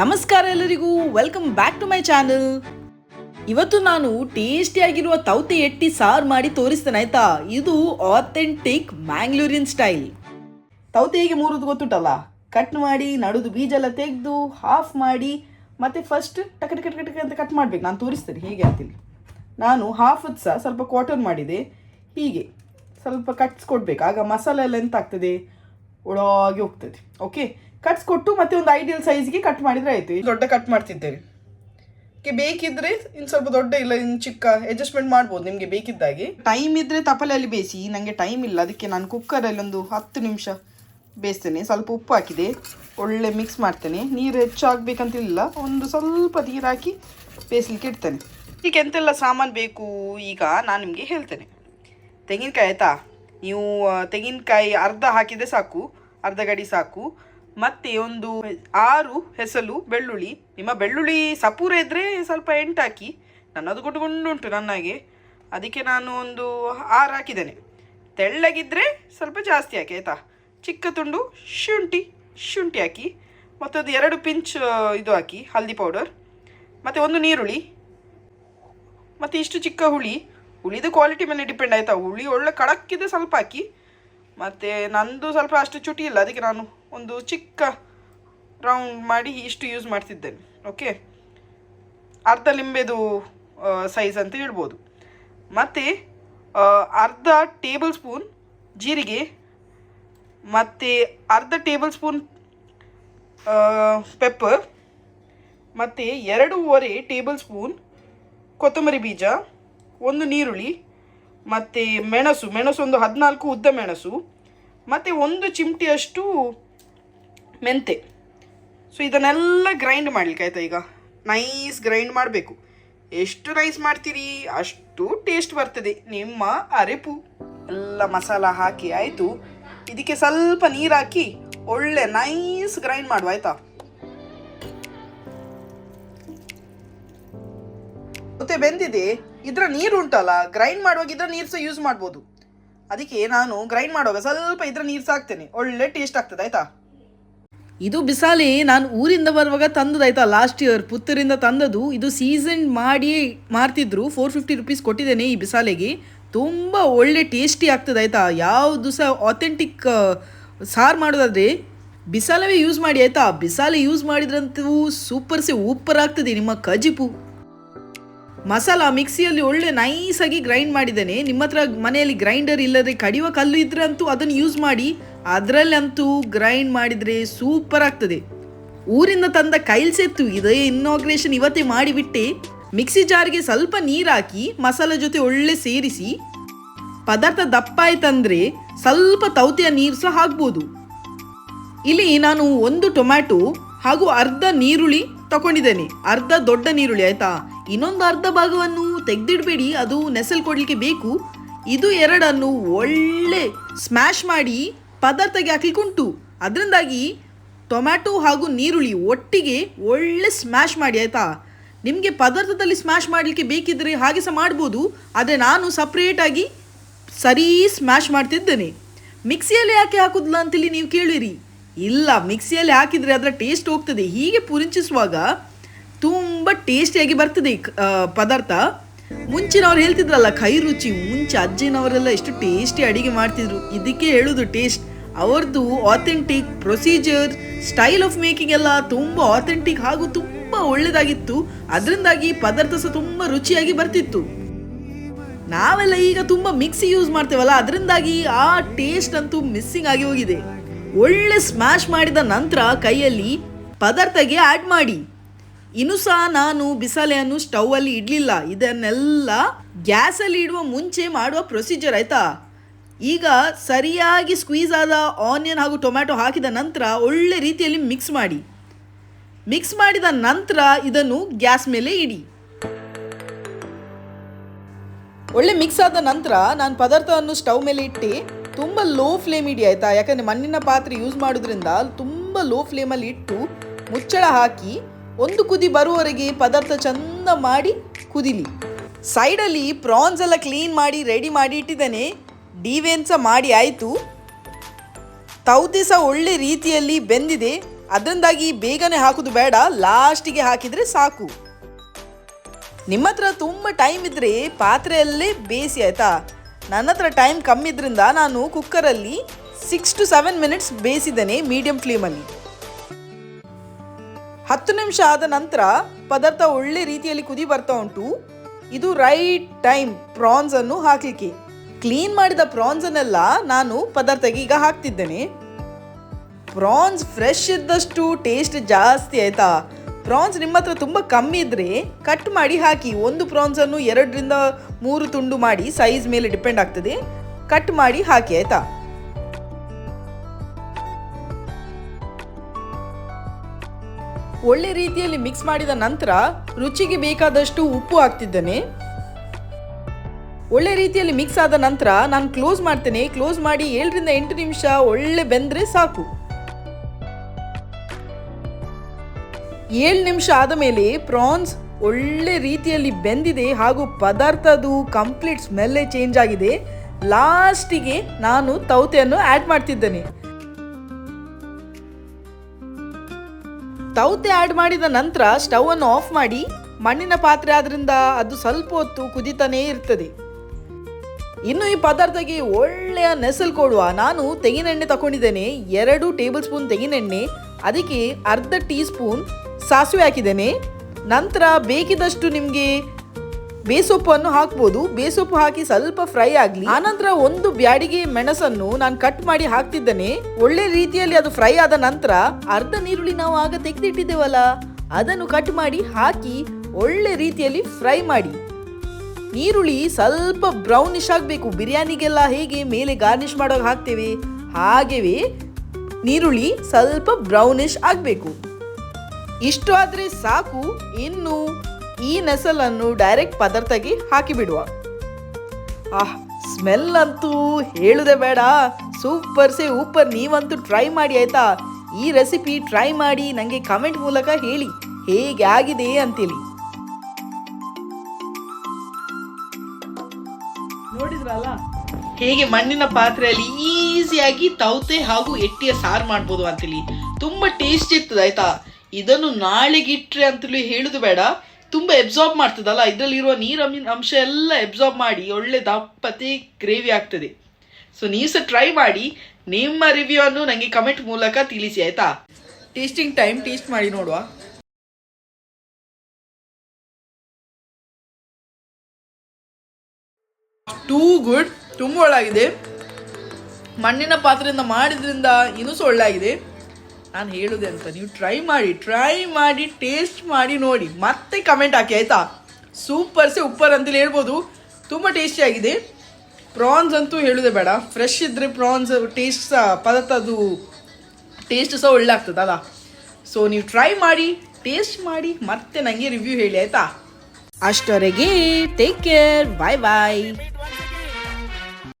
ನಮಸ್ಕಾರ ಎಲ್ಲರಿಗೂ. Welcome back to my channel ಇವತ್ತು ನಾನು ಟೇಸ್ಟಿಯಾಗಿರುವ ತೌತೆ ಎಟ್ಟಿ ಸಾರು ಮಾಡಿ ತೋರಿಸ್ತೇನೆ, ಆಯ್ತಾ? ಇದು ಆಥೆಂಟಿಕ್ ಮ್ಯಾಂಗ್ಳೂರಿನ್ ಸ್ಟೈಲ್ ತೌತೆ ಹೇಗೆ ಮೂರುದು ಗೊತ್ತುಂಟಲ್ಲ? ಕಟ್ ಮಾಡಿ, ನಡುದು ಬೀಜ ಎಲ್ಲ ತೆಗೆದು ಹಾಫ್ ಮಾಡಿ, ಮತ್ತೆ ಫಸ್ಟ್ ಟಕ ಟಕ ಟಕ ಅಂತ ಕಟ್ ಮಾಡ್ಬೇಕು. ನಾನು ತೋರಿಸ್ತೇನೆ, ಹೇಗೆ ಆಗ್ತೀನಿ ನಾನು ಹಾಫ್ ಸಹ ಸ್ವಲ್ಪ ಕ್ವಾರ್ಟರ್ ಮಾಡಿದೆ. ಹೀಗೆ ಸ್ವಲ್ಪ ಕಟ್ಸ್ಕೊಡ್ಬೇಕು ಆಗ ಮಸಾಲೆ ಎಲ್ಲ ಎಂತ ಆಗ್ತದೆ ಒಳಗೆ ಹೋಗ್ತದೆ. ಓಕೆ ಕಟ್ಸ್ಕೊಟ್ಟು ಮತ್ತೆ ಒಂದು ಐಡಿಯಲ್ ಸೈಜ್ಗೆ ಕಟ್ ಮಾಡಿದ್ರೆ ಆಯ್ತು. ದೊಡ್ಡ ಕಟ್ ಮಾಡ್ತಿದ್ದೇವೆ. ಬೇಕಿದ್ರೆ ಇನ್ನು ಸ್ವಲ್ಪ ದೊಡ್ಡ ಇಲ್ಲ ಇನ್ನು ಚಿಕ್ಕ ಅಡ್ಜಸ್ಟ್ಮೆಂಟ್ ಮಾಡ್ಬೋದು ನಿಮಗೆ ಬೇಕಿದ್ದಾಗೆ. ಟೈಮ್ ಇದ್ರೆ ತಪಲೆಯಲ್ಲಿ ಬೇಯಿಸಿ ನನಗೆ ಟೈಮ್ ಇಲ್ಲ, ಅದಕ್ಕೆ ನಾನು ಕುಕ್ಕರಲ್ಲಿ ಒಂದು ಹತ್ತು ನಿಮಿಷ ಬೇಯಿಸ್ತೇನೆ. ಸ್ವಲ್ಪ ಉಪ್ಪು ಹಾಕಿದೆ, ಒಳ್ಳೆ ಮಿಕ್ಸ್ ಮಾಡ್ತೇನೆ. ನೀರು ಹೆಚ್ಚಾಗಬೇಕಂತಿಲ್ಲ, ಒಂದು ಸ್ವಲ್ಪ ನೀರು ಹಾಕಿ ಬೇಯಿಸ್ಲಿಕ್ಕೆ ಇಡ್ತೇನೆ. ಈಗ ಎಂತೆಲ್ಲ ಸಾಮಾನು ಬೇಕು ಈಗ ನಾನು ನಿಮಗೆ ಹೇಳ್ತೇನೆ. ತೆಂಗಿನಕಾಯಿ ಆಯಿತಾ? ನೀವು ತೆಂಗಿನಕಾಯಿ ಅರ್ಧ ಹಾಕಿದರೆ ಸಾಕು, ಅರ್ಧ ಗಡಿ ಸಾಕು. ಮತ್ತು ಒಂದು ಆರು ಹೆಸಲು ಬೆಳ್ಳುಳ್ಳಿ. ನಿಮ್ಮ ಬೆಳ್ಳುಳ್ಳಿ ಸಪೂರ ಇದ್ದರೆ ಸ್ವಲ್ಪ ಎಂಟು ಹಾಕಿ ನನ್ನದು ಗುಂಡು ಉಂಟು ನನಗೆ ಅದಕ್ಕೆ ನಾನು ಒಂದು ಆರು ಹಾಕಿದ್ದೇನೆ. ತೆಳ್ಳಗಿದ್ದರೆ ಸ್ವಲ್ಪ ಜಾಸ್ತಿ ಹಾಕಿ, ಆಯಿತಾ? ಚಿಕ್ಕ ತುಂಡು ಶುಂಠಿ ಶುಂಠಿ ಹಾಕಿ. ಮತ್ತು ಅದು ಎರಡು ಪಿಂಚ್ ಇದು ಹಾಕಿ, ಹಲ್ದಿ ಪೌಡರ್. ಮತ್ತು ಒಂದು ನೀರುಳ್ಳಿ. ಮತ್ತು ಇಷ್ಟು ಚಿಕ್ಕ ಹುಳಿ. ಹುಳಿದು ಕ್ವಾಲಿಟಿ ಮೇಲೆ ಡಿಪೆಂಡ್ ಆಯಿತಾ? ಹುಳಿ ಒಳ್ಳೆ ಕಡಕ್ಕಿದೆ ಸ್ವಲ್ಪ ಹಾಕಿ. ಮತ್ತು ನಂದು ಸ್ವಲ್ಪ ಅಷ್ಟು ಚುಟಿ ಇಲ್ಲ, ಅದಕ್ಕೆ ನಾನು ಒಂದು ಚಿಕ್ಕ ರೌಂಡ್ ಮಾಡಿ ಇಷ್ಟು ಯೂಸ್ ಮಾಡ್ತಿದ್ದೇನೆ ಓಕೆ ಅರ್ಧ ಲಿಂಬೆದು ಸೈಜ್ ಅಂತ ಹೇಳ್ಬೋದು. ಮತ್ತು ಅರ್ಧ ಟೇಬಲ್ ಸ್ಪೂನ್ ಜೀರಿಗೆ, ಮತ್ತು ಅರ್ಧ ಟೇಬಲ್ ಸ್ಪೂನ್ ಪೆಪ್ಪರ್ ಮತ್ತು ಎರಡೂವರೆ ಟೇಬಲ್ ಸ್ಪೂನ್ ಕೊತ್ತಂಬರಿ ಬೀಜ, ಒಂದು ನೀರುಳ್ಳಿ ಮತ್ತು ಮೆಣಸು ಮೆಣಸು ಒಂದು ಹದಿನಾಲ್ಕು ಉದ್ದ ಮೆಣಸು, ಮತ್ತು ಒಂದು ಚಿಮಟಿಯಷ್ಟು ಮೆಂತೆ. ಸೊ ಇದನ್ನೆಲ್ಲ ಗ್ರೈಂಡ್ ಮಾಡಲಿಕ್ಕೆ ಆಯಿತಾ ಈಗ? ನೈಸ್ ಗ್ರೈಂಡ್ ಮಾಡಬೇಕು. ಎಷ್ಟು ನೈಸ್ ಮಾಡ್ತೀರಿ? ಅಷ್ಟು ಟೇಸ್ಟ್ ಬರ್ತದೆ. ನಿಮ್ಮ ಅರೆಪು. ಎಲ್ಲ ಮಸಾಲ ಹಾಕಿ, ಆಯಿತು. ಇದಕ್ಕೆ ಸ್ವಲ್ಪ ನೀರು ಹಾಕಿ, ಒಳ್ಳೆ ನೈಸ್ ಗ್ರೈಂಡ್ ಮಾಡುವ, ಆಯಿತಾ? ಮತ್ತೆ ಬೆಂದಿದೆ ಇದರ ನೀರು ಉಂಟಲ್ಲ ಗ್ರೈಂಡ್ ಮಾಡುವಾಗ ಇದರ ನೀರು ಸಹ ಯೂಸ್ ಮಾಡ್ಬೋದು. ಅದಕ್ಕೆ ನಾನು ಗ್ರೈಂಡ್ ಮಾಡುವಾಗ ಸ್ವಲ್ಪ ಇದರ ನೀರು ಸಾಕ್ತೇನೆ ಒಳ್ಳೆ ಟೇಸ್ಟ್ ಆಗ್ತದೆ, ಆಯ್ತಾ? ಇದು ಬಿಸಾಲಿ ನಾನು ಊರಿಂದ ಬರುವಾಗ ತಂದದಾಯ್ತಾ ಲಾಸ್ಟ್ ಇಯರ್ ಪುತ್ತೂರಿಂದ ತಂದದು ಇದು ಸೀಸನ್ ಮಾಡಿ ಮಾರ್ತಿದ್ರು. ಫೋರ್ ಫಿಫ್ಟಿ ರುಪೀಸ್ ಕೊಟ್ಟಿದ್ದೇನೆ ಈ ಬಿಸಾಲೆಗೆ. ತುಂಬ ಒಳ್ಳೆ ಟೇಸ್ಟಿ ಆಗ್ತದೆ, ಆಯ್ತಾ? ಯಾವುದು ಸಹ ಆಥೆಂಟಿಕ್ ಸಾರು ಮಾಡೋದಾದ್ರೆ ಬಿಸಾಲವೇ ಯೂಸ್ ಮಾಡಿ, ಆಯ್ತಾ? ಬಿಸಾಲೆ ಯೂಸ್ ಮಾಡಿದ್ರಂತೂ ಸೂಪರ್ ಸೆ ಊಪರ್ ಆಗ್ತದೆ. ನಿಮ್ಮ ಕಜಿಪು. ಮಸಾಲ ಮಿಕ್ಸಿಯಲ್ಲಿ ಒಳ್ಳೆ ನೈಸಾಗಿ ಗ್ರೈಂಡ್ ಮಾಡಿದ್ದೇನೆ. ನಿಮ್ಮ ಹತ್ರ ಮನೆಯಲ್ಲಿ ಗ್ರೈಂಡರ್ ಇಲ್ಲದೆ ಕಡಿಯುವ ಕಲ್ಲು ಇದ್ರೆ ಅಂತೂ ಅದನ್ನು ಯೂಸ್ ಮಾಡಿ, ಅದರಲ್ಲಂತೂ ಗ್ರೈಂಡ್ ಮಾಡಿದರೆ ಸೂಪರ್ ಆಗ್ತದೆ. ಊರಿಂದ ತಂದ ಕೈಲ್ಸೆತ್ತು ಇದೇ ಇನ್ನಾಗ್ರೇಷನ್ ಇವತ್ತೇ ಮಾಡಿಬಿಟ್ಟೆ. ಮಿಕ್ಸಿ ಜಾರ್ಗೆ ಸ್ವಲ್ಪ ನೀರು ಹಾಕಿ, ಮಸಾಲ ಜೊತೆ ಒಳ್ಳೆ ಸೇರಿಸಿ, ಪದಾರ್ಥ ದಪ್ಪ ಆಯ್ತಂದ್ರೆ ಸ್ವಲ್ಪ ತೌತೆಯ ನೀರು ಸಹ ಹಾಕ್ಬೋದು. ಇಲ್ಲಿ ನಾನು ಒಂದು ಟೊಮ್ಯಾಟೊ ಹಾಗೂ ಅರ್ಧ ನೀರುಳ್ಳಿ ತಗೊಂಡಿದ್ದೇನೆ ಅರ್ಧ ದೊಡ್ಡ ನೀರುಳ್ಳಿ ಆಯ್ತಾ? ಇನ್ನೊಂದು ಅರ್ಧ ಭಾಗವನ್ನು ತೆಗೆದಿಡಬೇಡಿ, ಅದು ನೆಸಲ್ ಕೊಡಲಿಕ್ಕೆ ಬೇಕು. ಇದು ಎರಡನ್ನು ಒಳ್ಳೆ ಸ್ಮ್ಯಾಶ್ ಮಾಡಿ ಪದಾರ್ಥಕ್ಕೆ ಹಾಕ್ಲಿಕ್ಕೆ ಉಂಟು. ಅದರಿಂದಾಗಿ ಟೊಮ್ಯಾಟೊ ಹಾಗೂ ನೀರುಳ್ಳಿ ಒಟ್ಟಿಗೆ ಒಳ್ಳೆ ಸ್ಮ್ಯಾಶ್ ಮಾಡಿ, ಆಯ್ತಾ? ನಿಮಗೆ ಪದಾರ್ಥದಲ್ಲಿ ಸ್ಮ್ಯಾಶ್ ಮಾಡಲಿಕ್ಕೆ ಬೇಕಿದ್ದರೆ ಹಾಗೆ ಸಹ ಮಾಡ್ಬೋದು. ಆದರೆ ನಾನು ಸಪ್ರೇಟಾಗಿ ಸರಿ ಸ್ಮ್ಯಾಶ್ ಮಾಡ್ತಿದ್ದೇನೆ. ಮಿಕ್ಸಿಯಲ್ಲಿ ಯಾಕೆ ಹಾಕೋದಿಲ್ಲ ಅಂತೇಳಿ ನೀವು ಕೇಳಿರಿ. ಇಲ್ಲ, ಮಿಕ್ಸಿಯಲ್ಲಿ ಹಾಕಿದರೆ ಅದರ ಟೇಸ್ಟ್ ಹೋಗ್ತದೆ. ಹೀಗೆ ಪುರಿಂಚಿಸುವಾಗ ತುಂಬ ಟೇಸ್ಟಿಯಾಗಿ ಬರ್ತದೆ ಈ ಪದಾರ್ಥ. ಮುಂಚಿನವ್ರು ಹೇಳ್ತಿದ್ರಲ್ಲ, ಕೈ ರುಚಿ, ಮುಂಚೆ ಅಜ್ಜಿನವರೆಲ್ಲ ಎಷ್ಟು ಟೇಸ್ಟಿ ಅಡಿಗೆ ಮಾಡ್ತಿದ್ರು. ಇದಕ್ಕೆ ಹೇಳುದು ಟೇಸ್ಟ್ ಅವ್ರದ್ದು authentic procedure style of making ಎಲ್ಲ ತುಂಬ ಆಥೆಂಟಿಕ್ ಹಾಗೂ ತುಂಬ ಒಳ್ಳೆದಾಗಿತ್ತು. ಅದರಿಂದಾಗಿ ಪದಾರ್ಥ ಸಹ ತುಂಬ ರುಚಿಯಾಗಿ ಬರ್ತಿತ್ತು. ನಾವೆಲ್ಲ ಈಗ ತುಂಬ ಮಿಕ್ಸಿ ಯೂಸ್ ಮಾಡ್ತೇವಲ್ಲ, ಅದರಿಂದಾಗಿ ಆ ಟೇಸ್ಟ್ ಅಂತೂ ಮಿಸ್ಸಿಂಗ್ ಆಗಿ ಹೋಗಿದೆ. ಒಳ್ಳೆ ಸ್ಮ್ಯಾಶ್ ಮಾಡಿದ ನಂತರ ಕೈಯಲ್ಲಿ ಪದಾರ್ಥಗೆ ಆ್ಯಡ್ ಮಾಡಿ. ಇನ್ನು ಸಹ ನಾನು ಬಿಸಾಲೆಯನ್ನು ಸ್ಟೌವಲ್ಲಿ ಇಡಲಿಲ್ಲ. ಇದನ್ನೆಲ್ಲ ಗ್ಯಾಸಲ್ಲಿ ಇಡುವ ಮುಂಚೆ ಮಾಡುವ ಪ್ರೊಸೀಜರ್ ಆಯಿತಾ? ಈಗ ಸರಿಯಾಗಿ ಸ್ಕ್ವೀಸ್ ಆದ ಆನಿಯನ್ ಹಾಗೂ ಟೊಮ್ಯಾಟೊ ಹಾಕಿದ ನಂತರ ಒಳ್ಳೆ ರೀತಿಯಲ್ಲಿ ಮಿಕ್ಸ್ ಮಾಡಿ. ಮಿಕ್ಸ್ ಮಾಡಿದ ನಂತರ ಇದನ್ನು ಗ್ಯಾಸ್ ಮೇಲೆ ಇಡಿ. ಒಳ್ಳೆ ಮಿಕ್ಸ್ ಆದ ನಂತರ ನಾನು ಪದಾರ್ಥವನ್ನು ಸ್ಟವ್ ಮೇಲೆ ಇಟ್ಟು ತುಂಬ ಲೋ ಫ್ಲೇಮ್ ಇಡಿ ಆಯಿತಾ? ಯಾಕಂದರೆ ಮಣ್ಣಿನ ಪಾತ್ರೆ ಯೂಸ್ ಮಾಡೋದ್ರಿಂದ ತುಂಬ ಲೋ ಫ್ಲೇಮಲ್ಲಿ ಇಟ್ಟು ಮುಚ್ಚಳ ಹಾಕಿ ಒಂದು ಕುದಿ ಬರುವವರೆಗೆ ಪದಾರ್ಥ ಚಂದ ಮಾಡಿ ಕುದಿಲಿ. ಸೈಡಲ್ಲಿ ಪ್ರಾನ್ಸ್ ಎಲ್ಲ ಕ್ಲೀನ್ ಮಾಡಿ ರೆಡಿ ಮಾಡಿ ಇಟ್ಟಿದ್ದೇನೆ. ಡಿವೆನ್ಸ ಮಾಡಿ ಆಯಿತು. ತೌತೆ ಒಳ್ಳೆ ರೀತಿಯಲ್ಲಿ ಬೆಂದಿದೆ. ಅದರಿಂದಾಗಿ ಬೇಗನೆ ಹಾಕೋದು ಬೇಡ. ಲಾಸ್ಟಿಗೆ ಹಾಕಿದರೆ ಸಾಕು. ನಿಮ್ಮ ಹತ್ರ ತುಂಬ ಟೈಮ್ ಇದ್ದರೆ ಪಾತ್ರೆಯಲ್ಲೇ ಬೇಯಿಸಿ ಆಯ್ತಾ? ನನ್ನ ಹತ್ರ ಟೈಮ್ ಕಮ್ಮಿ ಇದ್ರಿಂದ ನಾನು ಕುಕ್ಕರಲ್ಲಿ ಸಿಕ್ಸ್ ಟು ಸೆವೆನ್ ಮಿನಿಟ್ಸ್ ಬೇಯಿಸಿದ್ದೇನೆ ಮೀಡಿಯಂ ಫ್ಲೇಮಲ್ಲಿ ಹತ್ತು ನಿಮಿಷ ಆದ ನಂತರ ಪದಾರ್ಥ ಒಳ್ಳೆ ರೀತಿಯಲ್ಲಿ ಕುದಿ ಬರ್ತಾ ಉಂಟು. ಇದು ರೈಟ್ ಟೈಮ್ ಪ್ರಾನ್ಸ್ ಅನ್ನು ಹಾಕಲಿಕ್ಕೆ. ಕ್ಲೀನ್ ಮಾಡಿದ ಪ್ರಾನ್ಸ್ ಅನ್ನೆಲ್ಲ ನಾನು ಪದಾರ್ಥಕ್ಕೆ ಈಗ ಹಾಕ್ತಿದ್ದೇನೆ. ಪ್ರಾನ್ಸ್ ಫ್ರೆಶ್ ಇದ್ದಷ್ಟು ಟೇಸ್ಟ್ ಜಾಸ್ತಿ ಆಯ್ತಾ? ಪ್ರಾನ್ಸ್ ನಿಮ್ಮ ಹತ್ರ ತುಂಬ ಕಮ್ಮಿ ಇದ್ರೆ ಕಟ್ ಮಾಡಿ ಹಾಕಿ, ಒಂದು ಪ್ರಾನ್ಸನ್ನು ಎರಡರಿಂದ ಮೂರು ತುಂಡು ಮಾಡಿ ಸೈಜ್ ಮೇಲೆ ಡಿಪೆಂಡ್ ಆಗ್ತದೆ. ಕಟ್ ಮಾಡಿ ಹಾಕಿ, ಆಯ್ತಾ? ಒಳ್ಳೆ ರೀತಿಯಲ್ಲಿ ಮಿಕ್ಸ್ ಮಾಡಿದ ನಂತರ ರುಚಿಗೆ ಬೇಕಾದಷ್ಟು ಉಪ್ಪು ಹಾಕ್ತಿದ್ದೇನೆ. ಒಳ್ಳೆ ರೀತಿಯಲ್ಲಿ ಮಿಕ್ಸ್ ಆದ ನಂತರ ನಾನು ಕ್ಲೋಸ್ ಮಾಡ್ತೇನೆ. ಕ್ಲೋಸ್ ಮಾಡಿ ಏಳರಿಂದ ಎಂಟು ನಿಮಿಷ ಒಳ್ಳೆ ಬೆಂದರೆ ಸಾಕು. ಏಳು ನಿಮಿಷ ಆದ ಮೇಲೆ ಪ್ರಾನ್ಸ್ ಒಳ್ಳೆ ರೀತಿಯಲ್ಲಿ ಬೆಂದಿದೆ ಹಾಗೂ ಪದಾರ್ಥದ್ದು ಕಂಪ್ಲೀಟ್ ಸ್ಮೆಲ್ಲೇ ಚೇಂಜ್ ಆಗಿದೆ. ಲಾಸ್ಟಿಗೆ ನಾನು ತೌತೆಯನ್ನು ಆ್ಯಡ್ ಮಾಡ್ತಿದ್ದೇನೆ. ತೌತೆ ಆ್ಯಡ್ ಮಾಡಿದ ನಂತರ ಸ್ಟವ್ ಅನ್ನು ಆಫ್ ಮಾಡಿ, ಮಣ್ಣಿನ ಪಾತ್ರೆ ಆದ್ರಿಂದ ಅದು ಸ್ವಲ್ಪ ಹೊತ್ತು ಕುದಿತಾನೇ ಇರ್ತದೆ. ಇನ್ನು ಈ ಪದಾರ್ಥಕ್ಕೆ ಒಳ್ಳೆಯ ನೆಸಲು ಕೊಡುವ ನಾನು ತೆಂಗಿನೆಣ್ಣೆ ತಗೊಂಡಿದ್ದೇನೆ ಎರಡು ಟೇಬಲ್ ಸ್ಪೂನ್ ತೆಂಗಿನೆಣ್ಣೆ, ಅದಕ್ಕೆ ಅರ್ಧ ಟೀ ಸ್ಪೂನ್ ಸಾಸಿವೆ ಹಾಕಿದ್ದೇನೆ. ನಂತರ ಬೇಕಿದಷ್ಟು ನಿಮಗೆ ಬೇಸೊಪ್ಪನ್ನು ಹಾಕ್ಬೋದು. ಬೇಸೊಪ್ಪು ಹಾಕಿ ಸ್ವಲ್ಪ ಫ್ರೈ ಆಗಲಿ. ಆನಂತರ ಒಂದು ಬ್ಯಾಡಿಗೆ ಮೆಣಸನ್ನು ನಾನು ಕಟ್ ಮಾಡಿ ಹಾಕ್ತಿದ್ದೇನೆ. ಒಳ್ಳೆ ರೀತಿಯಲ್ಲಿ ಅದು ಫ್ರೈ ಆದ ನಂತರ ಅರ್ಧ ನೀರುಳ್ಳಿ ನಾವು ಆಗ ತೆಗೆದಿಟ್ಟಿದ್ದೇವಲ್ಲ, ಅದನ್ನು ಕಟ್ ಮಾಡಿ ಹಾಕಿ ಒಳ್ಳೆ ರೀತಿಯಲ್ಲಿ ಫ್ರೈ ಮಾಡಿ. ನೀರುಳ್ಳಿ ಸ್ವಲ್ಪ ಬ್ರೌನಿಶ್ ಆಗಬೇಕು. ಬಿರಿಯಾನಿಗೆಲ್ಲ ಹೇಗೆ ಮೇಲೆ ಗಾರ್ನಿಶ್ ಮಾಡೋಕೆ ಹಾಕ್ತೇವೆ? ಹಾಗೆಯೇ ನೀರುಳ್ಳಿ ಸ್ವಲ್ಪ ಬ್ರೌನಿಶ್ ಆಗಬೇಕು. ಇಷ್ಟು ಆದರೆ ಸಾಕು, ಇನ್ನು ಈ ನೆಸಲನ್ನು ಡೈರೆಕ್ಟ್ ಪದಾರ್ಥಕ್ಕೆ ಹಾಕಿಬಿಡುವ. ಆಹ್ ಸ್ಮೆಲ್ ಅಂತೂ ಹೇಳುದೆ ಬೇಡ. ಸೂಪರ್ ಸೇ ಸೂಪರ್ ನೀವಂತೂ ಟ್ರೈ ಮಾಡಿ ಆಯ್ತಾ? ಈ ರೆಸಿಪಿ ಟ್ರೈ ಮಾಡಿ ನನಗೆ ಕಮೆಂಟ್ ಮೂಲಕ ಹೇಳಿ. ಹೇಗೆ ಆಗಿದೆ ಅಂತೇಳಿ ನೋಡಿದ್ರಲ್ಲ? ಹೇಗೆ ಮಣ್ಣಿನ ಪಾತ್ರೆಯಲ್ಲಿ ಈಸಿಯಾಗಿ ತೌತೆ ಹಾಗೂ ಎಟ್ಟಿಯ ಸಾರು ಮಾಡ್ಬೋದು ಅಂತೇಳಿ ತುಂಬಾ ಟೇಸ್ಟ್ ಇರ್ತದೆ ಆಯ್ತಾ? ಇದನ್ನು ನಾಳೆಗಿಟ್ರೆ ಅಂತಲೂ ಹೇಳುದು ಬೇಡ. ತುಂಬಾ ಎಬ್ಸಾರ್ಬ್ ಮಾಡ್ತದಲ್ಲ, ಇದರಲ್ಲಿರುವ ನೀರ ಅಂಶ ಎಲ್ಲ ಎಬ್ಸಾರ್ಬ್ ಮಾಡಿ ಒಳ್ಳೆ ದಪ್ಪತೆ ಗ್ರೇವಿ ಆಗ್ತದೆ. ಸೊ ನೀವು ಸಹ ಟ್ರೈ ಮಾಡಿ, ನಿಮ್ಮ ರಿವ್ಯೂ ಅನ್ನು ನನಗೆ ಕಮೆಂಟ್ ಮೂಲಕ ತಿಳಿಸಿ, ಆಯ್ತಾ? ಟೇಸ್ಟಿಂಗ್ ಟೈಮ್ ಟೇಸ್ಟ್ ಮಾಡಿ ನೋಡುವ. ಟೂ ಗುಡ್ ತುಂಬ ಒಳ್ಳಾಗಿದೆ. ಮಣ್ಣಿನ ಪಾತ್ರೆಯಿಂದ ಮಾಡಿದ್ರಿಂದ ಇನ್ನೂ ಸಹ ಒಳ್ಳೆಯಾಗಿದೆ ನಾನು ಹೇಳುದೆ ಅಂತ. ನೀವು ಟ್ರೈ ಮಾಡಿ ಟ್ರೈ ಮಾಡಿ ಟೇಸ್ಟ್ ಮಾಡಿ, ನೋಡಿ. ಮತ್ತೆ ಕಮೆಂಟ್ ಹಾಕಿ, ಆಯ್ತಾ? ಸೂಪರ್ ಸೆ ಉಪ್ಪರ್ ಅಂತೇಳಿ ಹೇಳ್ಬೋದು. ತುಂಬ ಟೇಸ್ಟಿ ಆಗಿದೆ. ಪ್ರಾನ್ಸ್ ಅಂತೂ ಹೇಳುದೆ ಬೇಡ. ಫ್ರೆಶ್ ಇದ್ದರೆ ಪ್ರಾನ್ಸ್ ಟೇಸ್ಟ್ ಸಹ ಅದು ಟೇಸ್ಟ್ ಸಹ ಒಳ್ಳೆ ಆಗ್ತದಲ್ಲ ಸೊ ನೀವು ಟ್ರೈ ಮಾಡಿ ಟೇಸ್ಟ್ ಮಾಡಿ, ಮತ್ತೆ ನನಗೆ ರಿವ್ಯೂ ಹೇಳಿ, ಆಯ್ತಾ? ಅಷ್ಟವರೆಗೆ ಟೇಕ್ ಕೇರ್ ಬಾಯ್ ಬಾಯ್